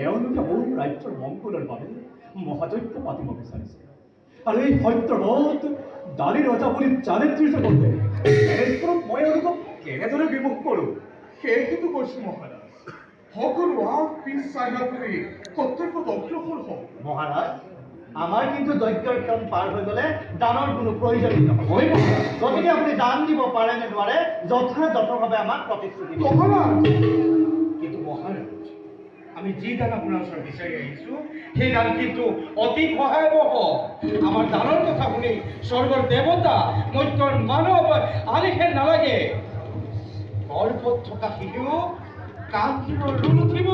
মোৰ ৰাজ্যৰ মংগলৰ বাবে মহাযজ্ঞ পাতিব বিচাৰিছে আৰু এই সত্যবত দালি ৰজা বুলি ত্ৰিজগতে এনেক্ষেত্ৰত মই এওঁলোকক কেনেদৰে বিমুখ কৰোঁ সেইহেতু কৈছো মহাৰাজ সকলো আগ পিছ চাইনা কৰি কৰ্তব্যত অগ্ৰসৰ হওক মহাৰাজ আমাৰ কিন্তু যজ্ঞৰ ক্ষণ পাৰ হৈ গ'লে দানৰ কোনো প্ৰয়োজন নহয় হয় গতিকে আপুনি দান দিব পাৰে নে নোৱাৰে যথাযথভাৱে আমাক প্ৰতিশ্ৰুতি মহাৰাজ কিন্তু মহাৰাজ আমি যি দান আপোনাৰ বিচাৰি আহিছোঁ সেই দান কিন্তু অতি ভয়াৱহ আমাৰ দানৰ কথা শুনি স্বৰ্গৰ দেৱতা মত্যৰ মানৱ আলিহে নালাগে গৰ্ভত থকা শিশু কান্দিব ৰুণ উঠিব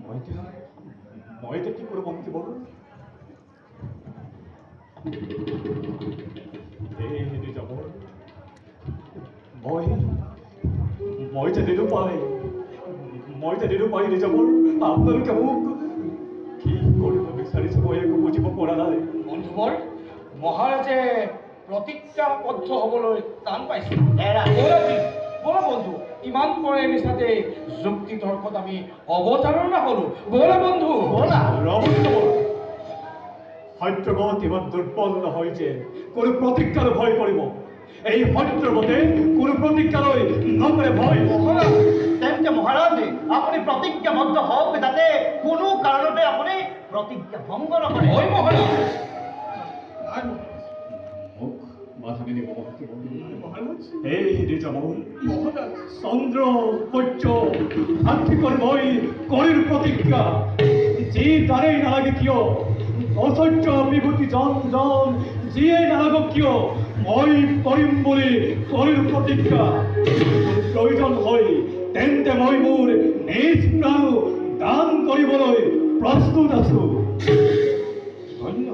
মই এতিয়া মই এতিয়া কি কৰোঁ বন্তি বৰু এই যাব মই মই যে নিৰুপায় মই যে নিৰুপায় নিজাবৰ আপোনালোকে মোক কি কৰিব বিচাৰিছে মই একো বুজিব পৰা নাই বন্ধুবৰ মহাৰাজে প্ৰতিজ্ঞাবদ্ধ হ'বলৈ টান পাইছে। ব'লা বন্ধু ইমান পৰে মিছাতে যুক্তি তৰ্কত আমি অৱতাৰণা হ'লো। ব'লা বন্ধু। ব'লা। সত্যগত ইমান দুৰ্বল নহয় যে কোনো প্ৰতিজ্ঞালৈ ভয় কৰিব। এই সত্যমতে কোনো প্ৰতিজ্ঞালৈ নকৰে ভয়। মহাৰাজ তেন্তে মহাৰাজ আপুনি প্ৰতিজ্ঞাবদ্ধ হওক যাতে কোনো কাৰণতে আপুনি নিদিব ভক্তি বন্ধু মহাৰাজ এই নিজামন চন্দ্র সূর্য সাক্ষী করে করির প্রতিজ্ঞা। যে তারেই নালাগে কিয়? অসহ্য বিভূতি জন জন যিয়ে নালাগক কিয়? মই কৰিম বুলি করির প্রতিজ্ঞা প্রয়োজন হয় তেন্তে মই মোৰ নিজ প্ৰাণ দান কৰিবলৈ প্ৰস্তুত আছো। ধন্য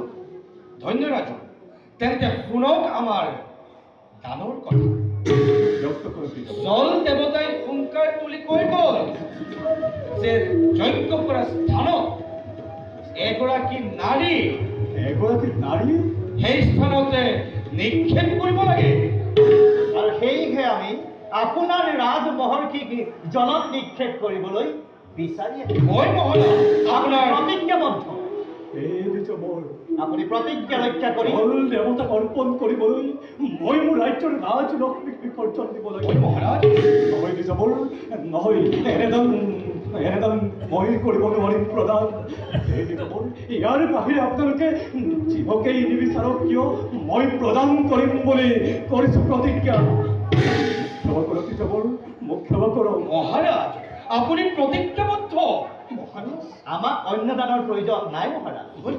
ধন্য ৰাজন তেন্তে শুনক আমাৰ দানৰ কথা। জল দেৱতাই সোনকাল তুলি কৈ গ'ল যে যজ্ঞ কৰা স্থানত এগৰাকী নাৰী এগৰাকী নাৰী সেই স্থানতে নিক্ষেপ কৰিব লাগে। আৰু সেইহে আমি আপোনাৰ কি জলত নিক্ষেপ কৰিবলৈ বিচাৰি আছো মই মহল আপোনাৰ প্ৰতিজ্ঞাবদ্ধ আপুনি প্ৰতিজ্ঞা ৰক্ষা কৰি জল দেৱতাক অৰ্পণ কৰিবলৈ মই মোৰ ৰাজ্যৰ ৰাজ লক্ষ্মীক বিসৰ্জন দিব মই লাগে মহাৰাজ নহয় নিজামৰ নহয় এনেদান এনেদান মই কৰিব নোৱাৰিম প্ৰদান ইয়াৰ বাহিৰে আপোনালোকে জীৱকেই নিবিচাৰক কিয়? মই প্ৰদান কৰিম বুলি কৰিছোঁ প্ৰতিজ্ঞা ক্ষমা কৰক নিজামৰ মোক ক্ষমা কৰক মহাৰাজ আপুনি প্ৰতিজ্ঞাবদ্ধ মহাৰাজ আমাক অন্য দানৰ প্ৰয়োজন নাই মহাৰাজ হয়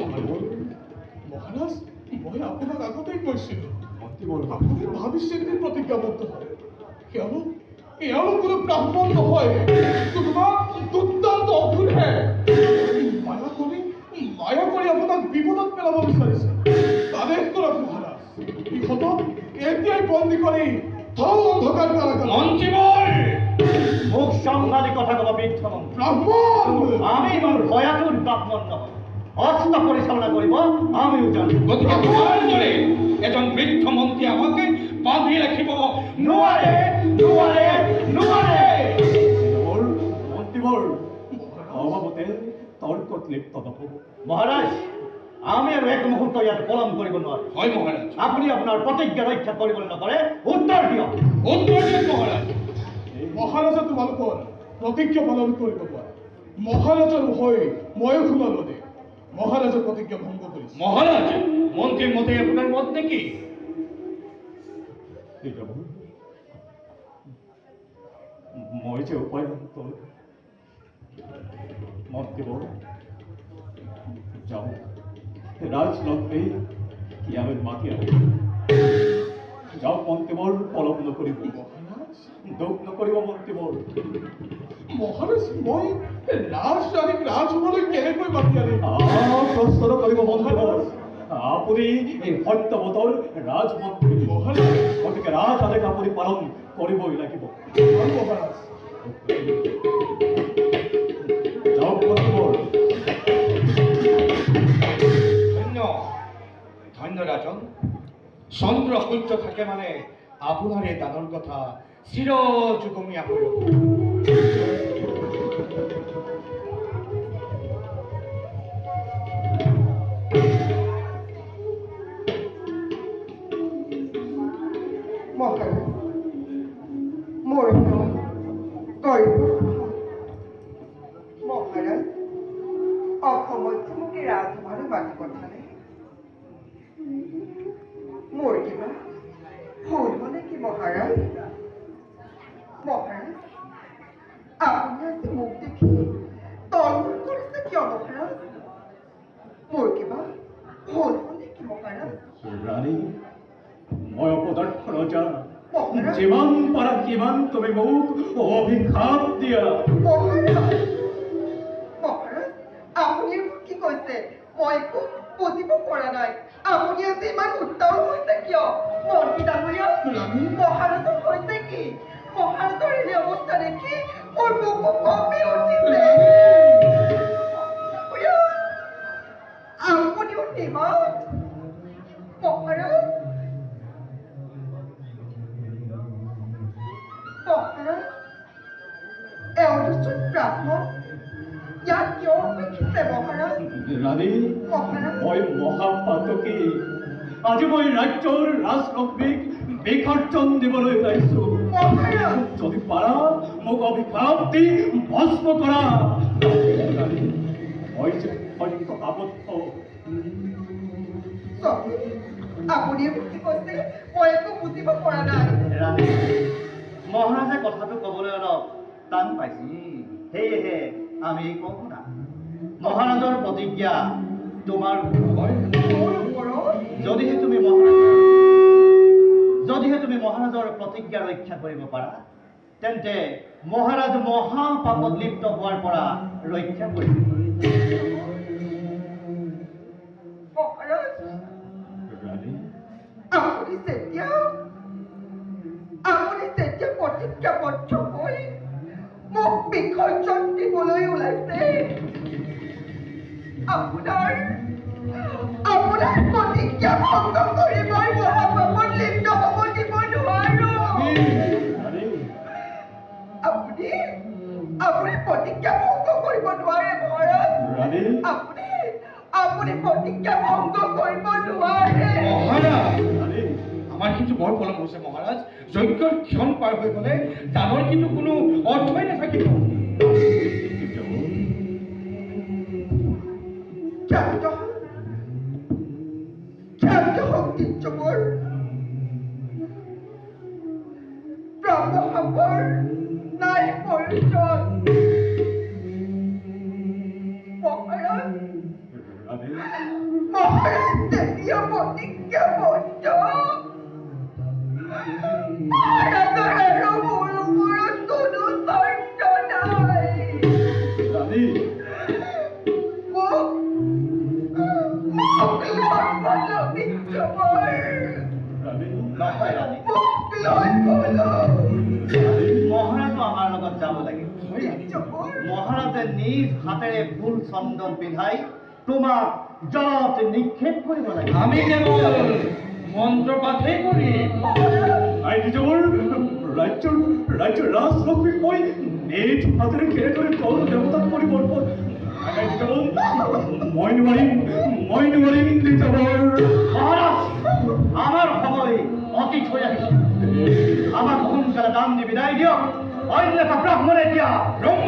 মহাৰাজ মই আপোনাক আগতেই কৈছিলোঁ আপুনি ভাবি চিন্তি প্ৰতিজ্ঞাবদ্ধ হয়। কিয়নো এওঁলোক কোনো ব্ৰাহ্মণ নহয় কোনোবা দুৰ্দান্ত অসুৰহে মায়া কৰি মায়া কৰি আপোনাক বিপদত পেলাব বিচাৰিছে আদেশ কৰক মহাৰাজ ইহঁতক এতিয়াই বন্দী কৰি থওঁ অন্ধকাৰ কাৰাগাৰত মন্ত্ৰীবৰ মোক কথা ক'ব বৃদ্ধ আমি ব্ৰাহ্মণ নহয় অস্ত্ৰ পৰিচালনা কৰিব আমিও জানো। গতিকে এজন বৃদ্ধ মন্ত্ৰী আমাকে ৰাখিব নোৱাৰে নোৱাৰে নোৱাৰে মোৰ মন্ত্ৰীবৰ অভাৱতে লিপ্ত নহ'ব মহাৰাজ আমি আৰু এক মুহূৰ্ত ইয়াত পলম কৰিব নোৱাৰো হয় মহাৰাজ আপুনি আপোনাৰ প্ৰতিজ্ঞা ৰক্ষা কৰিবলৈ নকৰে উত্তৰ দিয়ক উত্তৰ তোমালোকৰ প্ৰতিজ্ঞা পালন কৰিব পাৰে মহাৰাজাৰ হৈ ময়ো শুনা নদী। মহাৰাজৰ প্ৰতিজ্ঞা ভংগ কৰিছে মহাৰাজ মন্ত্ৰীৰ মতে আপোনাৰ মত নেকি? এই যাব মই যে উপায়ন্তৰ মন্ত্ৰীবৰ যাওঁ। ৰাজলক্ষ্মী ইয়ালৈ মাতি আহে যাওক মন্ত্ৰীবৰ পলম দুখ নকৰিব মন্ত্ৰীবৰ মই ৰাজ ৰাণীক ৰাজ কেনেকৈ মাতি আনিম। প্ৰশ্ন নকৰিব মন্ত্ৰীবৰ আপুনি এই সত্যৱতৰ ৰাজমন্ত্ৰী মহাৰাজ গতিকে ৰাজ আদেশ আপুনি পালন কৰিবই লাগিব। মহাৰাজ যাওক মন্ত্ৰীবৰ ধন্য ধন্য ৰাজন। চন্দ্ৰ সূৰ্য থাকে মানে আপোনাৰ এই দানৰ কথা 싫어 죽음이야 보여. পাৰা সিমান তুমি মোক অভিশাপ দিয়া। মহাৰাজ মহাৰাজ আপুনি কি কৈছে মই একো বুজিব পৰা নাই। আপুনি আজি ইমান উত্তৰ হৈছে কিয়? মন্ত্ৰী ডাঙৰীয়া মহাৰাজৰ হৈছে কি? মহাৰাজৰ এনে অৱস্থা দেখি মোৰ বুকু কঁপি উঠিছে। আপুনিও মহাৰাজ মহাৰাজ মহাৰাজ আজি মই ৰাজ্যৰ ৰাজলক্ষ্মীক বিসৰ্জন দিবলৈ ওলাইছো যদি পাৰা মোক অভিশাপ দি ভস্ম কৰা মই যে সত্য আবদ্ধ। স্বামী, আপুনি কৈছে মই একো বুজিব পৰা নাই। মহাৰাজে কথাটো ক'বলৈ অলপ টান পাইছিল সেয়েহে আমি কওঁ শুনা মহাৰাজৰ প্ৰতিজ্ঞা তোমাৰ যদিহে তুমি যদিহে তুমি মহাৰাজৰ প্ৰতিজ্ঞা ৰক্ষা কৰিব পাৰা, তেন্তে মহাৰাজ মহাপাপত লিপ্ত হোৱাৰ পৰা ৰক্ষা কৰিব। আমাৰ কিন্তু বৰ পলম হৈছে মহাৰাজ যজ্ঞৰ ক্ষণ পাৰ হৈ গ'লে দানৰ কিন্তু কোনো অৰ্থই নাথাকিব Kjærlighet og Kjærlighet og ditt og vår. Fram og hammer. Nei, horisont. Maharan. Maharan. চন্দন পিন্ধাই তোমাক জলত নিক্ষেপ কৰিব লাগিব আমি কেৱল মন্ত্ৰ পাঠেই কৰিম আই নিজৰ ৰাজ্যৰ ৰাজ্যৰ ৰাজলক্ষ্মীক মই নিজ হাতেৰে কেনেদৰে তল দেৱতাক পৰিৱৰ্তন আই নিজৰ মই নোৱাৰিম মই নোৱাৰিম নিজৰ মহাৰাজ আমাৰ সময় অতীত হৈ আহিছে আমাক সোনকালে দাম দি বিদায় দিয়ক অন্যথা ব্ৰাহ্মণে এতিয়া ব্ৰহ্ম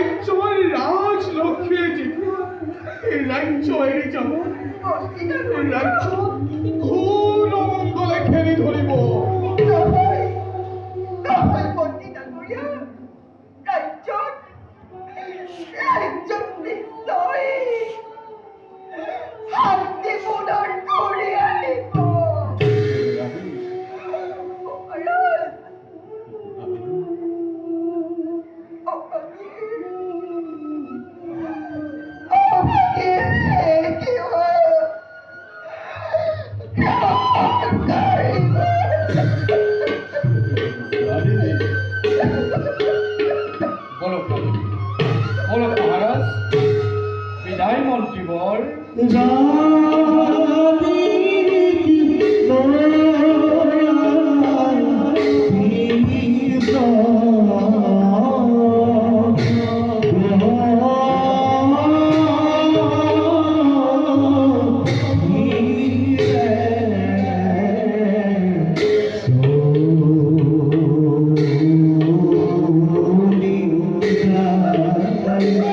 এই রাজ ৰাজ্য এৰি যাব এই Amém.